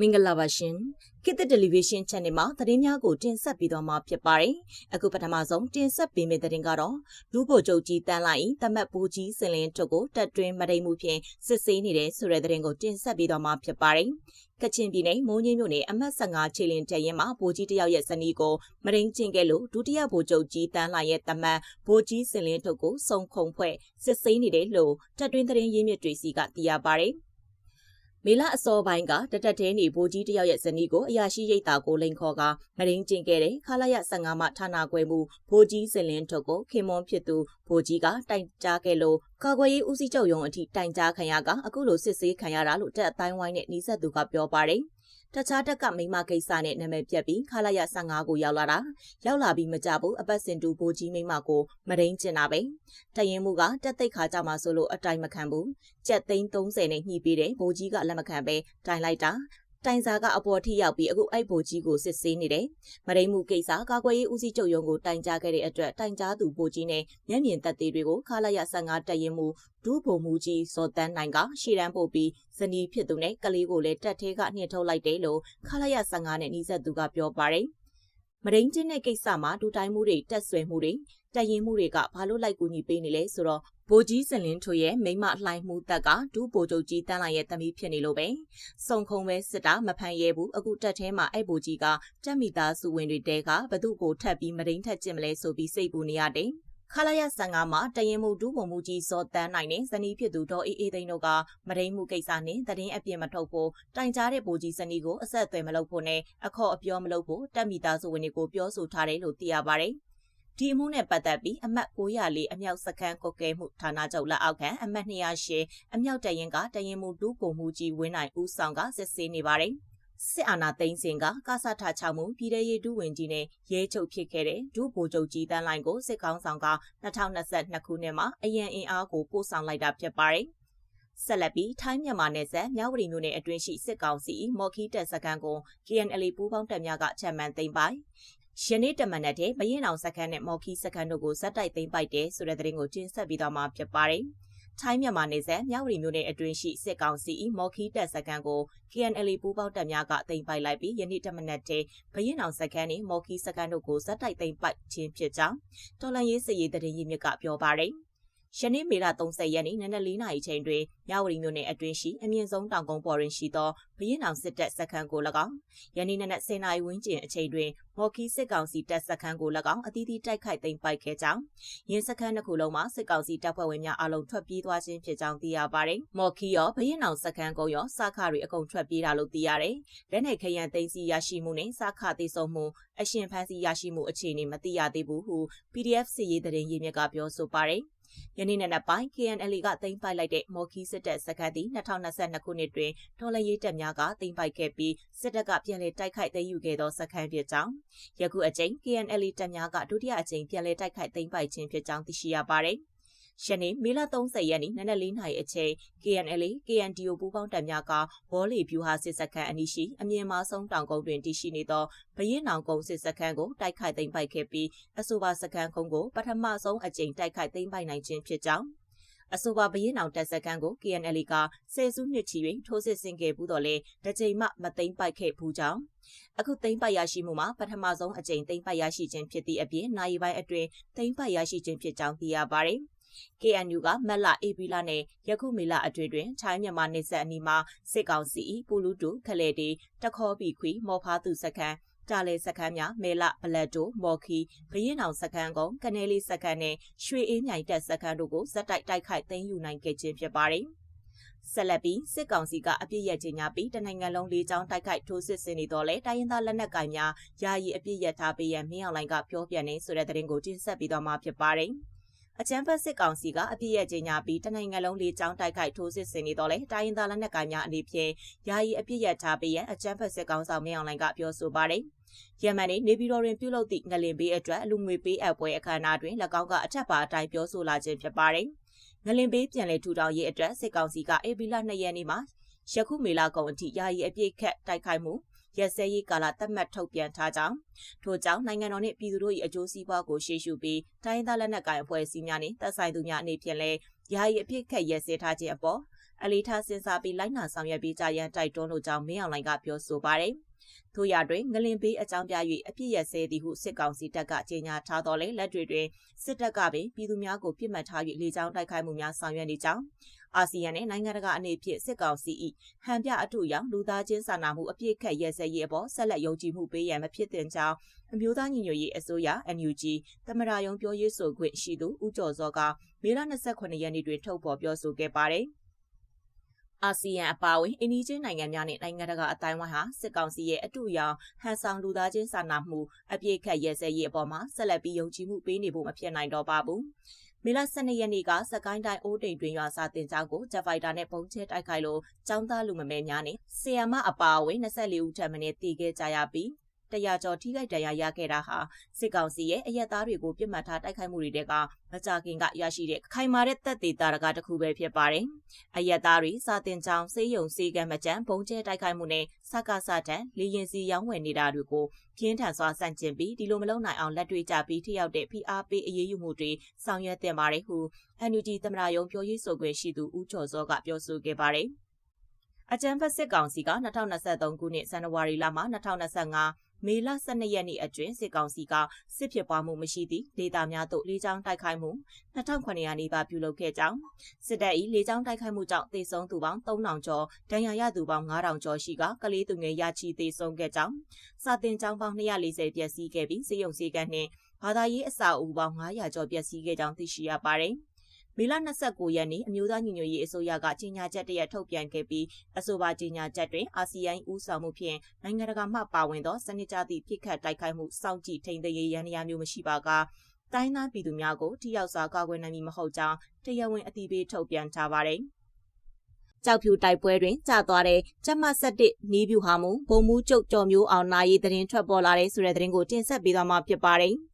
မင်္ဂလာပါရှင်ခေတ်သစ်တယ်လီဗီရှင်း channel မှာသတင်းများကိုတင်ဆက်ပေးသွားမှာဖြစ်ပါတယ်အခုပထမဆုံးတင်ဆက်ပေးမယ့်သတင်းကတော့လူ့ဗိုလ်ချုပ်ကြီးတန်းလိုက်တမတ်ဘူးကြီးစင်လင်းထုတ်ကိုတက်တွင်းမတိမ်မှုဖြင့်စစ်ဆေးနေတဲ့ဆိုတဲ့သတင်းကိုတင်ဆက်ပေးသွားမှာဖြစ်ပါတယ်ကချင်ပြည်နယ်မိုးညင်းမြို့နယ်အမှတ်15ခြေလင်းတရင်မှာဗိုလ်ကြီးတယောက်ရဲ့ဇနီးကိုမရင်းကျင်ခဲ့လို့ဒုတိယဗိုလ်ချုပ်ကြီးတန်းလာရဲ့တမန်ဗိုလ်ကြီးစင်လင်းထုတ်ကိုစုံခုံဖွဲ့စစ်ဆေးနေတယ်လို့တက်တွင်းသတင်းရင်းမြစ်တွေစီကသိရပါတယ်။ မေလအစောပိုင်းကတတက်တဲနေဗိုလ်ကြီးတယောက်ရဲ့ဇနီးကိုအရာရှိရိတ်တာကိုလိန်ခေါ်ကမရင်းကျင်ခဲ့တဲ့ခလာရ15မှဌာနခွဲမှုဗိုလ်ကြီးစင်လင်းထုတ်ကိုခင်မွန်ဖြစ်သူဗိုလ်ကြီးကတိုင်ကြားခဲ့လို့ကာကွယ်ရေးဦးစီးချုပ်ရုံးအထိတိုင်ကြားခံရကအခုလိုစစ်ဆေးခံရတာလို့တက်အတိုင်းဝိုင်းနဲ့နှီးဆက်သူကပြောပါတယ် တခြားတက်ကမိမကိစ္စနဲ့နာမည်ပြက်ပြီးခလာရ15ကိုရောက်လာတာရောက်လာပြီးမကြဘူးအပတ်စင်တူဘိုးကြီးမိမကိုမရင်းကျင်တာပဲတရင်မှုကတက်သိတ်ခါကြမှာဆိုလို့အတိုင်မခံဘူးကြက်သိန်း30နဲ့ညှိပေးတယ်ဘိုးကြီးကလက်မခံပဲတိုင်လိုက်တာ တိုင်စာကအပေါ်ထိရောက်ပြီးအခုအဲ့ဘိုကြီးကိုစစ်ဆေးနေတယ်။မရိမှုကိစ္စကာကွယ်ရေးဦးစီးချုပ်ရုံးကိုတိုင်ကြားခဲ့တဲ့အတွက်တိုင်ကြားသူဘိုကြီးနဲ့မျက်မြင်သက်သေတွေကိုခလာရ15တက်ရင်မှုဒူးဘုံမူကြီးစော်တန်းနိုင်ကရှေ့တန်းပို့ပြီးဇနီးဖြစ်သူနဲ့ကလေးကိုလည်းတက်သေးကနှင်ထုတ်လိုက်တယ်လို့ခလာရ15နဲ့နှီးဆက်သူကပြောပါတယ်။မရင်းချင်းတဲ့ကိစ္စမှာဒူတိုင်းမှုတွေတက်ဆွဲမှုတွေ တက်ရင်မှုတွေကဘာလို့လိုက်ကူညီပေးနေလဲဆိုတော့ဘိုကြီးစလင်းထွေရဲ့မိမလှိုင်းမှုတက်ကဒူးဘိုချုပ်ကြီးတန်းလိုက်ရဲ့တမီးဖြစ်နေလို့ပဲစုံခုံပဲစစ်တာမဖန်ရဲဘူးအခုတက်ထဲမှာအဲ့ဘိုကြီးကတက်မိသားစုဝင်တွေတဲကဘသူ့ကိုထပ်ပြီးမရင်းထက်ကျင်မလဲဆိုပြီးစိတ်ပူနေရတယ်ခလာရ15မှာတရင်မှုဒူးပုံမှုကြီးစောတန်းနိုင်နဲ့ဇနီးဖြစ်သူဒေါ်အေးအေးသိန်းတို့ကမရင်းမှုကိစ္စနဲ့သတင်းအပြည့်မထုတ်ဖို့တိုင်ကြားတဲ့ဗိုလ်ကြီးဇနီးကိုအဆက်အသွယ်မလုပ်ဖို့နဲ့အခေါ်အပြောမလုပ်ဖို့တက်မိသားစုဝင်တွေကိုပြောဆိုထားတယ်လို့သိရပါတယ်။ ဒီအမှုနဲ့ပတ်သက်ပြီးအမတ်904အမြောက်စခန်းကုတ်ကဲမှုဌာနချုပ်လက်အောက်ခံအမတ်208အမြောက်တရင်ကတရင်မှုဒူးပုံမှုကြီးဝင်းနိုင်ဦးဆောင်ကစစ်ဆေးနေပါတယ်။စစ်အာဏာသိမ်းစဉ်ကကဆထချမှုပြည်ထရေးဒုဝန်ကြီးနဲ့ရဲချုပ်ဖြစ်ခဲ့တဲ့ဒုဗိုလ်ချုပ်ကြီးတန်းလိုင်ကိုစစ်ကောင်းဆောင်က2022ခုနှစ်မှာအရန်အင်အားကိုပို့ဆောင်လိုက်တာဖြစ်ပါတယ်။ဆက်လက်ပြီးထိုင်းမြန်မာနယ်စပ်မြဝတီမြို့နယ်အတွင်းရှိစစ်ကောင်စီမော်ခီတက်စကန်ကို KNL ပူးပေါင်းတပ်များကချက်မှန်သိမ်းပိုင် ယနေ့တမနက်တည်းမရင်အောင်စကန်နဲ့မော်ခီစကန်တို့ကိုဇက်တိုက်သိမ်းပိုက်တယ်ဆိုတဲ့သတင်းကိုတင်ဆက်ပြီးတော့မှာဖြစ်ပါတယ်။ထိုင်းမြန်မာနယ်စပ်မြဝတီမြို့နယ်အတွင်းရှိစစ်ကောင်စီမော်ခီတက်စကန်ကို KNL ပူးပေါင်းတပ်များကတင်ပိုက်လိုက်ပြီးယနေ့တမနက်တည်းဘရင်အောင်စကန်နဲ့မော်ခီစကန်တို့ကိုဇက်တိုက်သိမ်းပိုက်ခြင်းဖြစ်ကြောင်းတော်လန်ရေးစစ်ရေးတရင်ရင်းမြစ်ကပြောပါတယ်။ ယနေ့မေလ30ရက်နေ့နနက်4နာရီချိန်တွင်မြဝတီမြို့နယ်အတွင်းရှိအမြင့်ဆုံးတောင်ကုန်းပေါ်တွင်ရှိသောဘရင်အောင်စစ်တပ်စခန်းကို၎င်းယနေ့နနက်10နာရီဝန်းကျင်အချိန်တွင်မော်ခီစစ်ကောင်စီတပ်စခန်းကို၎င်းအသီးသီးတိုက်ခိုက်သိမ်းပိုက်ခဲ့ကြောင်းရင်းစခန်းတစ်ခုလုံးမှာစစ်ကောင်စီတပ်ဖွဲ့ဝင်များအလုံးထွက်ပြေးသွားခြင်းဖြစ်ကြောင်းသိရပါတယ်။မော်ခီရောဘရင်အောင်စခန်းကုန်းရောစာခတွေအကုန်ထွက်ပြေးတာလို့သိရတယ်။လက်နယ်ခရံသိမ်းစီရရှိမှုနဲ့စာခသိဆုံးမှုအရှင်ဖန်စီရရှိမှုအခြေအနေမသိရသေးဘူးဟု PDF စစ်ရေးသတင်းရင်းမြစ်ကပြောဆိုပါတယ်။ ယနေ့နံနက်ပိုင်း KNL ကသိမ်းပိုက်လိုက်တဲ့မော်ခီစစ်တပ်စခန်းသည်2022ခုနှစ်တွင်တော်လှန်ရေးတပ်များကသိမ်းပိုက်ခဲ့ပြီးစစ်တပ်ကပြန်လည်တိုက်ခိုက်သိမ်းယူခဲ့သောစခန်းဖြစ်ကြောင်းယခုအကြိမ် KNL တပ်များကဒုတိယအကြိမ်ပြန်လည်တိုက်ခိုက်သိမ်းပိုက်ခြင်းဖြစ်ကြောင်းသိရှိရပါသည်။ ယနေ့မေလ30ရက်နေ့နနက်၄နာရီအချိန် KNL KNDO ပူးပေါင်းတပ်များကဝေါ်လီဗျူဟာစစ်စခန်းအနီးရှိအမြင့်မားဆုံးတောင်ကုန်းတွင်တည်ရှိနေသောဘရင်နောင်ကုန်းစစ်စခန်းကိုတိုက်ခိုက်သိမ်းပိုက်ခဲ့ပြီးအဆိုပါစခန်းကုန်းကိုပထမဆုံးအကြိမ်တိုက်ခိုက်သိမ်းပိုက်နိုင်ခြင်းဖြစ်ကြောင်းအဆိုပါဘရင်အောင်တပ်စခန်းကို KNL ကဆယ်စုနှစ်ချီတွင်ထိုးစစ်ဆင်ခဲ့ဘူးတော့လေတစ်ချိန်မှမသိမ်းပိုက်ခဲ့ဘူးကြောင်းအခုသိမ်းပိုက်ရရှိမှုမှာပထမဆုံးအကြိမ်သိမ်းပိုက်ရရှိခြင်းဖြစ်သည့်အပြင်နိုင်ပိုင်းအတွင်းသိမ်းပိုက်ရရှိခြင်းဖြစ်ကြောင်းသိရပါတယ်။ KNU ကမက်လာအေပီလာနဲ့ယခုမေလအတွင်းတွင်ချိုင်းမြန်မာနေဆက်အနီးမှာစစ်ကောင်စီပူလူတူခလေတီတခေါ်ပီခွီမော်ဖားသူစခန်းတာလေစခန်းများမဲလဘလက်တိုမော်ခီဘရင်အောင်စခန်းကုန်းကနေလီစခန်းနဲ့ရွှေအေးမြိုင်တက်စခန်းတို့ကိုဇက်တိုက်တိုက်ခိုက်သိမ်းယူနိုင်ခဲ့ခြင်းဖြစ်ပါတယ်ဆက်လက်ပြီးစစ်ကောင်စီကအပြစ်ရခြင်းများပြီးတနိုင်ငံလုံးလေးချောင်းတိုက်ခိုက်ထိုးစစ်ဆင်နေတော့လဲတိုင်းရင်းသားလက်နက်ကိုင်များယာယီအပြစ်ရထားပေးရန်မင်းအောင်လိုင်ကပြောပြနေဆိုတဲ့သတင်းကိုတင်ဆက်ပြီးတော့မှာဖြစ်ပါတယ်။ အကြမ်းဖက်စစ်ကောင်စီကအပြစ်ရဲ့ကြီးညာပြီးတနိုင်ငံလုံးလေးကြောင်းတိုက်ခိုက်ထိုးစစ်ဆင်နေတော့လေတိုင်းရင်းသားလက်နက်ကိုင်များအနေဖြင့်ယာယီအပြစ်ရထားပြီးရန်အကြမ်းဖက်စစ်ကောင်ဆောင်မင်းအောင်လှိုင်ကပြောဆိုပါတယ်။ယမန်နေနေပြည်တော်တွင်ပြုလုပ်သည့်ငလင်ပေးအတွက်လူငွေပေးအပ်ပွဲအခမ်းအနားတွင်၎င်းကအထက်ပါအတိုင်းပြောဆိုလာခြင်းဖြစ်ပါတယ်။ငလင်ပေးပြန်လည်ထူထောင်ရေးအတွက်စစ်ကောင်စီကအေဘီလာ2ရက်နေ့မှာယခုမေလကုန်အထိယာယီအပြစ်ခတ်တိုက်ခိုက်မှု ရက်စဲရေးကာလသတ်မှတ်ထုတ်ပြန်ထားကြောင်းထို့ကြောင့်နိုင်ငံတော်နှင့်ပြည်သူတို့၏အကျိုးစီးပွားကိုရှေ့ရှုပြီးတိုင်းဒေသလက်နက်ကိုင်အဖွဲ့အစည်းများနှင့်သက်ဆိုင်သူများအနေဖြင့်လည်းယာယီအဖြစ်ခက်ရက်စဲထားခြင်းအပေါ်အလေးထားစဉ်းစားပြီးလိုက်နာဆောင်ရွက်ပေးကြရန်တိုက်တွန်းလိုကြောင်းမင်းအောင်လှိုင်ကပြောဆိုပါတယ်။ထို့ရတွင်ငလင်ပေးအကြောင်းပြ၍အပြစ်ရစဲသည်ဟုစစ်ကောင်စီတပ်ကကြေညာထားတော်လဲလက်တွေတွင်စစ်တပ်ကပင်ပြည်သူများကိုပြစ်မှတ်ထား၍လေကြောင်းတိုက်ခိုက်မှုများဆောင်ရွက်နေကြောင်း အာဆီယံနဲ့နိုင်ငံတကာအနေဖြင့်စစ်ကောင်စီ၏ဟန်ပြအထုရောင်လူသားချင်းစာနာမှုအပြည့်ခက်ရဲစဲရေးအပေါ်ဆက်လက်ယုံကြည်မှုပေးရန်မဖြစ်သင့်ကြောင်းအမျိုးသားညီညွတ်ရေးအစိုးရ NUG သမရယုံပြောရေးဆိုခွင့်ရှိသူဦးကျော်စောကမေလ28ရက်နေ့တွင်ထုတ်ဖော်ပြောဆိုခဲ့ပါတယ်အာဆီယံအပါအဝင်အင်းဒီချင်းနိုင်ငံများနဲ့နိုင်ငံတကာအတိုင်းအဝိုင်းဟာစစ်ကောင်စီရဲ့အတူရောင်ဟန်ဆောင်လူသားချင်းစာနာမှုအပြည့်ခက်ရဲစဲရေးအပေါ်မှာဆက်လက်ပြီးယုံကြည်မှုပေးနေဖို့မဖြစ်နိုင်တော့ပါဘူး။ မေလ12ရက်နေ့ကစကိုင်းတိုင်းအိုးတိမ်တွင်ရွာစာတင်ကျောင်းကိုဂျက်ဖိုက်တာနဲ့ပုံချဲတိုက်ခိုက်လို့ကျောင်းသားလူမမဲများနဲ့ဆီယမအပါအဝင်24ဦးထပ်မံတည်ခဲ့ကြရပြီး တရာကျော်ထိခိုက်တရားရခဲ့တာဟာစစ်ကောင်စီရဲ့အရက်သားတွေကိုပြစ်မှတ်ထားတိုက်ခိုက်မှုတွေကမကြခင်ကရရှိတဲ့ခိုင်မာတဲ့တပ်သေးတာတကတစ်ခုပဲဖြစ်ပါတယ်။အရက်သားတွေစာတင်ကြောင်စေးရုံစေးကမ်းမကြမ်းဘုံကျဲတိုက်ခိုက်မှုနဲ့စကားစတန်လေရင်စီရောင်းဝယ်နေတာတွေကိုပြင်းထန်စွာဆန့်ကျင်ပြီးဒီလိုမလုပ်နိုင်အောင်လက်တွေ့ကြပြီးထိရောက်တဲ့ PR ပေးအရေးယူမှုတွေဆောင်ရွက်တင်ပါတယ်ဟု NUG သမရယုံပြောရေးဆိုခွင့်ရှိသူဦးကျော်စောကပြောဆိုခဲ့ပါတယ်။အကြံဖက်စစ်ကောင်စီက2023ခုနှစ်ဇန်နဝါရီလမှ2025 မေလ12ရက်နေ့အတွင်းစစ်ကောင်စီကစစ်ဖြစ်ပွားမှုမရှိသည့်ဒေသများသို့လေကြောင်းတိုက်ခိုက်မှု2900နီးပါးပြုလုပ်ခဲ့ကြောင်းစစ်တပ်၏လေကြောင်းတိုက်ခိုက်မှုကြောင့်သေဆုံးသူပေါင်း3000ကျော်ဒဏ်ရာရသူပေါင်း9000ကျော်ရှိကကလေးသူငယ်ရချီသေဆုံးခဲ့ကြောင်းစာတင်ကျောင်းပေါင်း240ပျက်စီးခဲ့ပြီးစေယုံစေကန်းနှင့်ဘာသာရေးအဆောက်အဦပေါင်း900ကျော်ပျက်စီးခဲ့ကြောင်းသိရှိရပါတယ်။ မေလ29ရက်နေ့အမျိုးသားညီညွတ်ရေးအစိုးရကကြေညာချက်တရက်ထုတ်ပြန်ခဲ့ပြီးအဆိုပါကြေညာချက်တွင်အာဆီယံဦးဆောင်မှုဖြင့်နိုင်ငံတကာမှပါဝင်သောစနစ်ကျသည့်ဖိခတ်တိုက်ခိုက်မှုစောင့်ကြည့်ထိန်းသိမ်းရေးရန်ရာမျိုးမရှိပါကတိုင်းသားပြည်သူများကိုထိရောက်စွာကာကွယ်နိုင်မည်မဟုတ်ကြောင်းတရားဝင်အသိပေးထုတ်ပြန်ထားပါတယ်။ကြောက်ဖြူတိုက်ပွဲတွင်ကြာသွားတဲ့ကျမဆက်တစ်နီးပြူဟာမူဘုံမူကျုပ်ကြော်မျိုးအောင်နာရီသတင်းထွက်ပေါ်လာတဲ့ဆိုတဲ့သတင်းကိုတင်ဆက်ပေးသွားမှာဖြစ်ပါတယ်။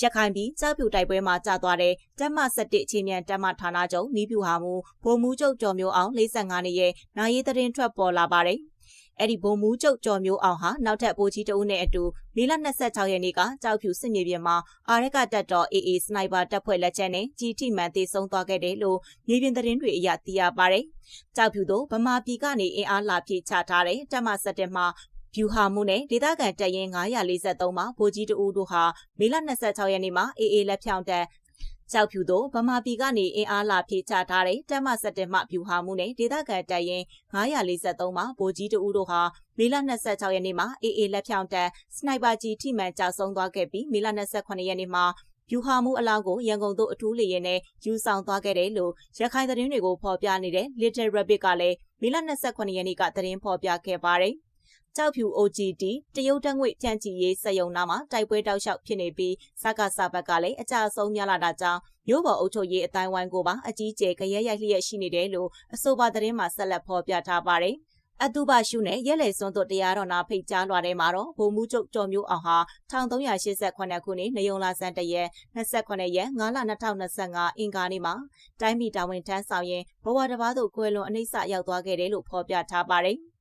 ရခိုင်ပြည်ကြောက်ဖြူတိုက်ပွဲမှာကြာသွားတဲ့တက်မ17အချင်းမြန်တက်မဌာနချုပ်နီးပြူဟာမူဗိုလ်မှူးချုပ်ကျော်မျိုးအောင်45နှစ်ရဲ့နိုင်ရေးသတင်းထွက်ပေါ်လာပါတယ်။အဲ့ဒီဗိုလ်မှူးချုပ်ကျော်မျိုးအောင်ဟာနောက်ထပ်ဗိုလ်ကြီးတဦးနဲ့အတူမေလ26ရက်နေ့ကကြောက်ဖြူစစ်မြေပြင်မှာအာရက်ကတပ်တော် AA စနိုက်ပါတပ်ဖွဲ့လက်ချက်နဲ့ကြီးထိမှန်တေဆုံးသွားခဲ့တယ်လို့မြေပြင်သတင်းတွေအရသိရပါတယ်။ကြောက်ဖြူတို့ဗမာပြည်ကနေအင်အားလာပြေချထားတဲ့တပ်မ17မှာ ဗျူဟာမှုနဲ့ဒေသခံတပ်ရင်း943မှာဗိုလ်ကြီးတဦးတို့ဟာမေလ26ရက်နေ့မှာအေအေလက်ဖြောင်းတပ်ကြောက်ဖြူတို့ဗမာပြည်ကနေအင်အားလာဖြည့်ချထားတဲ့တပ်မစတင်မှဗျူဟာမှုနဲ့ဒေသခံတပ်ရင်း943မှာဗိုလ်ကြီးတဦးတို့ဟာမေလ26ရက်နေ့မှာအေအေလက်ဖြောင်းတပ်စနိုက်ပါကြီးထိမှန်ကြောက်ဆုံးသွားခဲ့ပြီးမေလ28ရက်နေ့မှာဗျူဟာမှုအလောင်းကိုရန်ကုန်သို့အထူးလေယာဉ်နဲ့ယူဆောင်သွားခဲ့တယ်လို့ရခိုင်သတင်းတွေကိုဖော်ပြနေတဲ့ Little Rabbit ကလည်းမေလ28ရက်နေ့ကသတင်းဖော်ပြခဲ့ပါတယ်။ ကြောက်ဖြူ OGD တရုတ်တငွေကြံ့ကြည်ရေးစက်ယုံနာမှာတိုက်ပွဲတောက်လျှောက်ဖြစ်နေပြီးစကားစာဘက်ကလည်းအကြအဆုံးများလာတာကြောင့်မြို့ပေါ်အုပ်ချုပ်ရေးအတိုင်းဝိုင်းကိုပါအကြီးကျယ်ကြရဲရိုက်လျက်ရှိနေတယ်လို့အဆိုပါသတင်းမှာဆက်လက်ဖော်ပြထားပါတယ်။အတူပါရှုနဲ့ရဲလေစွန်းတို့တရားတော်နာဖိတ်ကြားလွှာထဲမှာတော့ဗိုလ်မှူးချုပ်ကျော်မျိုးအောင်ဟာ1388ခုနှစ်နေုံလာစံတရက်28ရက်9လ2025အင်္ဂါနေ့မှာတိုင်းပြည်တာဝန်ထမ်းဆောင်ရင်ဘဝတစ်ပါးသို့ကွယ်လွန်အနှိမ့်ဆရောက်သွားခဲ့တယ်လို့ဖော်ပြထားပါတယ်။